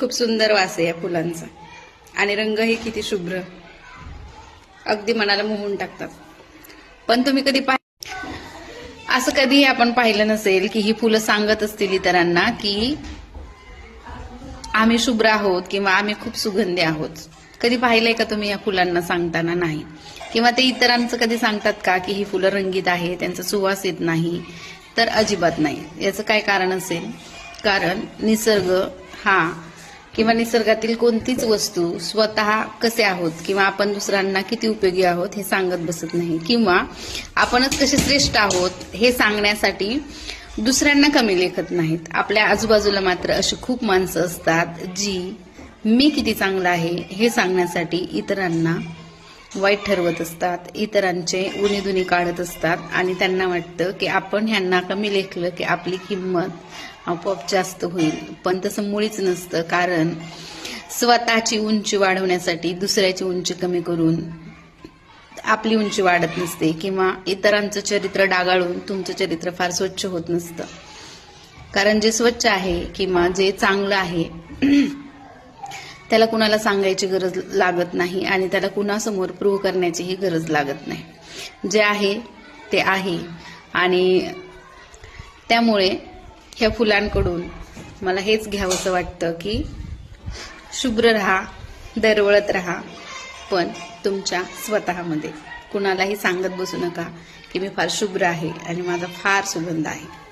खूप सुंदर वास आहे या फुलांचा. आणि रंगही किती शुभ्र. अगदी मनाला मोहून टाकतात. पण तुम्ही कधी पाह असं कधीही आपण पाहिलं नसेल की ही फुलं सांगत असतील इतरांना की आम्ही शुभ्र आहोत किंवा आम्ही खूप सुगंधी आहोत. कधी पाहिलंय का तुम्ही या फुलांना सांगताना नाही? किंवा ते इतरांचं कधी सांगतात का की ही फुलं रंगीत आहे त्यांचा सुवास येत नाही? तर अजिबात नाही. याचं काय कारण असेल? कारण निसर्ग हा किंवा निसर्गातील कोणतीच वस्तू स्वतः कसे आहोत किंवा आपण दुसऱ्यांना किती उपयोगी आहोत हे सांगत बसत नाही. किंवा आपणच कसे श्रेष्ठ आहोत हे सांगण्यासाठी दुसऱ्यांना कमी लेखत नाहीत. आपल्या आजूबाजूला मात्र अशी खूप माणसं असतात जी मी किती चांगला आहे हे सांगण्यासाठी इतरांना वाईट ठरवत असतात इतरांचे उणीधुनी काढत असतात. आणि त्यांना वाटतं की आपण ह्यांना कमी लेखलं की आपली किंमत आपोआप जास्त होईल. पण तसं मुळीच नसतं कारण स्वतःची उंची वाढवण्यासाठी दुसऱ्याची उंची कमी करून आपली उंची वाढत नसते किंवा इतरांचं चरित्र डागाळून तुमचं चरित्र फार स्वच्छ होत नसतं. कारण जे स्वच्छ आहे किंवा जे चांगलं आहे त्याला कुणाला सांगायची गरज लागत नाही आणि त्याला कुणासमोर प्रूव्ह करण्याचीही गरज लागत नाही. जे आहे ते आहे. आणि त्यामुळे ह्या फुलांकडून मला हेच घ्यावंसं वाटतं की शुभ्र राहा दरवळत राहा पण तुमच्या स्वतःमध्ये कुणालाही सांगत बसू नका की मी फार शुभ्र आहे आणि माझा फार सुगंध आहे.